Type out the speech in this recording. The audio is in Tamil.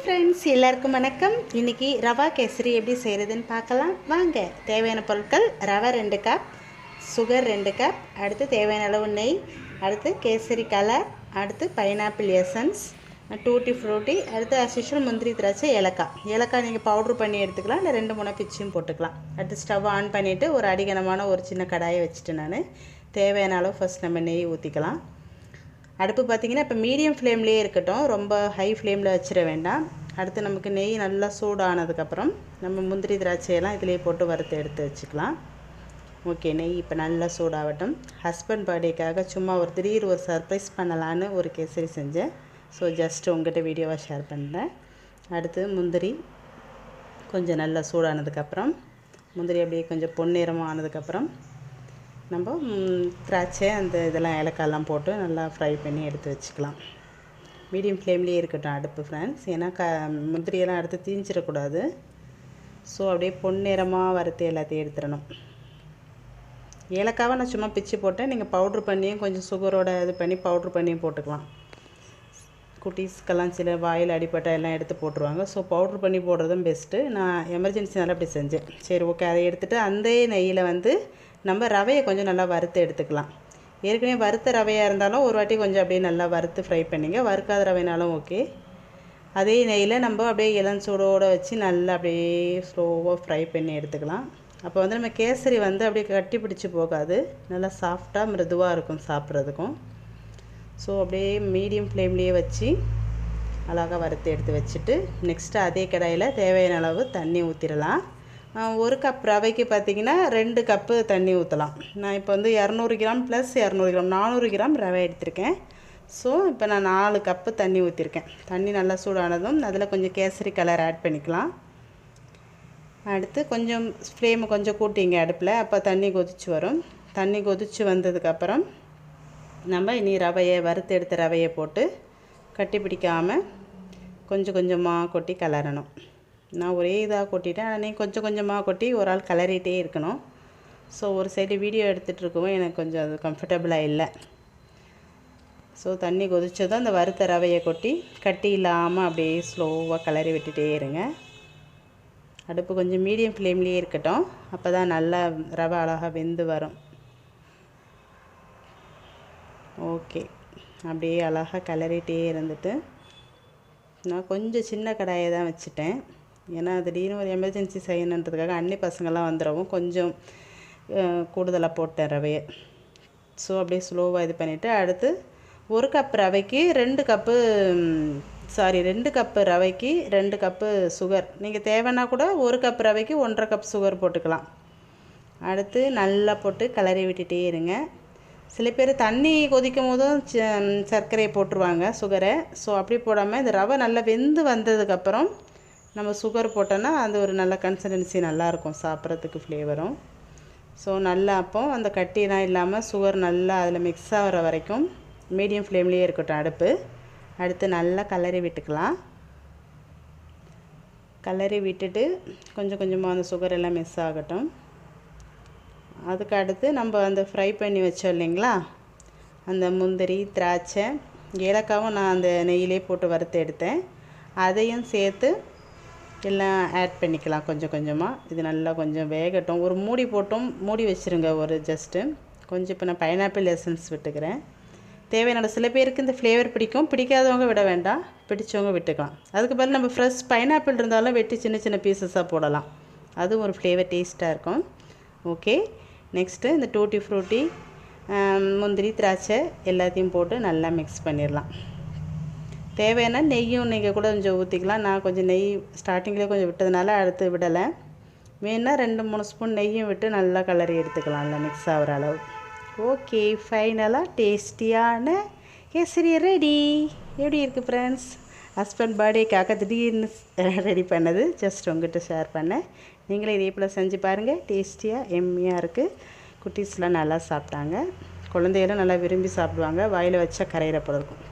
ஃப்ரெண்ட்ஸ் எல்லாருக்கும் வணக்கம். இன்னைக்கு ரவா கேசரி எப்படி செய்கிறதுன்னு பார்க்கலாம். வாங்க தேவையான பொருட்கள் ரவை ரெண்டு கப் சுகர் ரெண்டு கப் அடுத்து தேவையான அளவு நெய் அடுத்து கேசரி கலர் அடுத்து பைனாப்பிள் எசன்ஸ் டூட்டி ஃப்ரூட்டி அடுத்து அசிஷுவல் முந்திரி திராட்சை ஏலக்காய். ஏலக்காய் நீங்கள் பவுட்ரு பண்ணி எடுத்துக்கலாம் இல்லை ரெண்டு மூணு பிச்சும் போட்டுக்கலாம். அடுத்து ஸ்டவ் ஆன் பண்ணிவிட்டு ஒரு அடிகனமான ஒரு சின்ன கடாயை வச்சுட்டு நான் தேவையான அளவு ஃபஸ்ட் நம்ம நெய் ஊற்றிக்கலாம் அடுப்பு பார்த்திங்கன்னா இப்போ மீடியம் ஃப்ளேம்லேயே இருக்கட்டும். ரொம்ப ஹை ஃப்ளேமில் வச்சிட வேண்டாம். அடுத்து நமக்கு நெய் நல்லா சூடானதுக்கப்புறம் நம்ம முந்திரி திராட்சையெல்லாம் இதிலே போட்டு வறுத்து எடுத்து வச்சுக்கலாம். ஓகே நெய் இப்போ நல்லா சூடாகட்டும் ஹஸ்பண்ட் பர்த்டேக்காக சும்மா ஒரு திடீர் ஒரு சர்ப்ரைஸ் பண்ணலான்னு ஒரு கேசரி செஞ்சேன். ஸோ ஜஸ்ட் உங்கள்கிட்ட வீடியோவாக ஷேர் பண்ணுறேன் அடுத்து முந்திரி கொஞ்சம் நல்லா சூடானதுக்கப்புறம் முந்திரி அப்படியே கொஞ்சம் பொன்னிறமாக ஆனதுக்கப்புறம் நம்ம திராட்சை அந்த இதெல்லாம் ஏலக்காயெல்லாம் போட்டு நல்லா ஃப்ரை பண்ணி எடுத்து வச்சுக்கலாம். மீடியம் ஃப்ளேம்லேயே இருக்கட்டும் அடுப்பு ஃப்ரெண்ட்ஸ் ஏன்னா க முந்திரியெல்லாம் எடுத்து தீஞ்சிடக்கூடாது. ஸோ அப்படியே பொன்னிறமாக வறுத்து எல்லாத்தையும் எடுத்துடணும். ஏலக்காவை நான் சும்மா பிச்சு போட்டேன். நீங்கள் பவுட்ரு பண்ணியும் கொஞ்சம் சுகரோட இது பண்ணி பவுட்ரு பண்ணியும் போட்டுக்கலாம். குட்டீஸ்க்கெல்லாம் சில வாயில் அடிப்பட்ட எல்லாம் எடுத்து போட்டுருவாங்க. ஸோ பவுட்ரு பண்ணி போடுறதும் பெஸ்ட்டு நான் எமர்ஜென்சினால் அப்படி செஞ்சேன். சரி ஓகே அதை எடுத்துகிட்டு அந்த நெய்யில் வந்து நம்ம ரவையை கொஞ்சம் நல்லா வறுத்து எடுத்துக்கலாம். ஏற்கனவே வறுத்த ரவையாக இருந்தாலும் ஒரு வாட்டி கொஞ்சம் அப்படியே நல்லா வறுத்து ஃப்ரை பண்ணிங்க. வறுக்காத ரவைனாலும் ஓகே அதே நெய்யில் நம்ம அப்படியே இளஞ்சூடோடு வச்சு நல்லா அப்படியே ஸ்லோவாக ஃப்ரை பண்ணி எடுத்துக்கலாம். அப்போ வந்து நம்ம கேசரி வந்து அப்படியே கட்டி பிடிச்சி போகாது. நல்லா சாஃப்டாக மிருதுவாக இருக்கும் சாப்பிட்றதுக்கும். ஸோ அப்படியே மீடியம் ஃப்ளேம்லேயே வச்சு அழகாக வறுத்து எடுத்து வச்சுட்டு நெக்ஸ்ட்டு அதே கடாயில் தேவையான அளவு தண்ணி ஊற்றிடலாம் ஒரு கப் ரவைக்கு பார்த்தீங்கன்னா ரெண்டு கப்பு தண்ணி ஊற்றலாம் நான் இப்போ வந்து இரநூறு கிராம் ப்ளஸ் இரநூறு கிராம் நானூறு கிராம் ரவை எடுத்திருக்கேன். ஸோ இப்போ நான் நாலு கப்பு தண்ணி ஊற்றிருக்கேன் தண்ணி நல்லா சூடானதும் அதில் கொஞ்சம் கேசரி கலர் ஆட் பண்ணிக்கலாம். அடுத்து கொஞ்சம் ஃப்ளேமை கொஞ்சம் கூட்டிங்க அடுப்பில் அப்போ தண்ணி கொதிச்சு வரும். தண்ணி கொதிச்சு வந்ததுக்கப்புறம் நம்ம இனி ரவையை வறுத்து எடுத்த ரவையை போட்டு கட்டி பிடிக்காமல் கொஞ்சம் கொஞ்சமாக கொட்டி கலரணும். நான் ஒரே இதாக கொட்டிட்டேன். ஆனால் நீ கொஞ்சம் கொஞ்சமாக கொட்டி ஒரு ஆள் கலரிட்டே இருக்கணும். ஸோ ஒரு சைடு வீடியோ எடுத்துகிட்ருக்கவும் எனக்கு கொஞ்சம் அது கம்ஃபர்டபுளாக இல்லை. ஸோ தண்ணி கொதிச்சதும் அந்த வறுத்த ரவையை கொட்டி கட்டி இல்லாமல் அப்படியே ஸ்லோவாக கிளறி விட்டுட்டே இருங்க. அடுப்பு கொஞ்சம் மீடியம் ஃப்ளேம்லேயே இருக்கட்டும். அப்போ தான் நல்லா ரவை அழகாக வெந்து வரும். ஓகே அப்படியே அழகாக கலரிட்டே இருந்துட்டு நான் கொஞ்சம் சின்ன கடாயை தான் வச்சுட்டேன். ஏன்னா திடீர்னு ஒரு எமர்ஜென்சி செய்யணுன்றதுக்காக அன்னி பசங்கள்லாம் வந்துடவும் கொஞ்சம் கூடுதலாக போட்டேன் ரவையை. ஸோ அப்படியே ஸ்லோவாக இது பண்ணிவிட்டு அடுத்து ஒரு கப் ரவைக்கு ரெண்டு கப்பு சாரி ரெண்டு கப்பு ரவைக்கு ரெண்டு கப்பு சுகர் நீங்கள் தேவைன்னா கூட ஒரு கப் ரவைக்கு ஒன்றரை கப் சுகர் போட்டுக்கலாம். அடுத்து நல்லா போட்டு கிளறி விட்டுட்டே இருங்க. சில பேர் தண்ணி கொதிக்கும் போதும் ச- சர்க்கரையை போட்டுருவாங்க சுகரை ஸோ அப்படி போடாமல் இந்த ரவை நல்லா வெந்து வந்ததுக்கப்புறம் நம்ம சுகர் போட்டோன்னா அது ஒரு நல்ல கன்சிஸ்டன்சி நல்லாயிருக்கும் சாப்பிட்றதுக்கு ஃப்ளேவரும் ஸோ நல்லா அப்போ அந்த கட்டிலாம் இல்லாமல் சுகர் நல்லா அதில் மிக்ஸ் ஆகிற வரைக்கும் மீடியம் ஃப்ளேம்லேயே இருக்கட்டும் அடுப்பு. அடுத்து நல்லா கலரி விட்டுக்கலாம். கலரி விட்டுட்டு கொஞ்சம் கொஞ்சமாக அந்த சுகர் எல்லாம் மிஸ் ஆகட்டும். அதுக்கு அடுத்து நம்ம அந்த ஃப்ரை பண்ணி வச்சோம் இல்லைங்களா? அந்த முந்திரி திராட்சை ஏலக்காவும் நான் அந்த நெய்யிலே போட்டு வறுத்து எடுத்தேன். அதையும் சேர்த்து எல்லாம் ஆட் பண்ணிக்கலாம் கொஞ்சம் கொஞ்சமாக இது நல்லா கொஞ்சம் வேகட்டும். ஒரு மூடி போட்டும் மூடி வச்சுருங்க ஒரு ஜஸ்ட்டு கொஞ்சம் இப்போ நான் பைனாப்பிள் எசன்ஸ் விட்டுக்கிறேன். தேவையான சில பேருக்கு இந்த ஃப்ளேவர் பிடிக்கும். பிடிக்காதவங்க விட வேண்டாம். பிடிச்சவங்க விட்டுக்கலாம். அதுக்கு பதில் நம்ம ஃப்ரெஷ் பைனாப்பிள் இருந்தாலும் வெட்டி சின்ன சின்ன பீசஸாக போடலாம். அதுவும் ஒரு ஃப்ளேவர் டேஸ்ட்டாக இருக்கும். ஓகே நெக்ஸ்ட்டு இந்த டூட்டி ஃப்ரூட்டி முந்திரி திராட்சை எல்லாத்தையும் போட்டு நல்லா மிக்ஸ் பண்ணிடலாம் தேவையான நெய்யும் நீங்கள் கூட கொஞ்சம் ஊற்றிக்கலாம் நான் கொஞ்சம் நெய் ஸ்டார்டிங்லேயே கொஞ்சம் விட்டதுனால அடுத்து விடலை. வேணால் ரெண்டு மூணு ஸ்பூன் நெய்யும் விட்டு நல்லா கலரி எடுத்துக்கலாம்ல மிக்ஸ் ஆகிற அளவு. ஓகே ஃபைனலாக டேஸ்டியான கேசரி ரெடி எப்படி இருக்குது ஃப்ரெண்ட்ஸ் ஹஸ்பண்ட் பர்த்டேக்காக திடீர்னு ரெடி பண்ணது. ஜஸ்ட் உங்ககிட்ட ஷேர் பண்ணேன். நீங்களே இதே போல் செஞ்சு பாருங்கள் டேஸ்டியாக எம்மியாக இருக்குது குட்டீஸ்லாம் நல்லா சாப்பிட்டாங்க. குழந்தைகளும் நல்லா விரும்பி சாப்பிடுவாங்க. வாயில் வச்சா கரையிற போல இருக்கும்.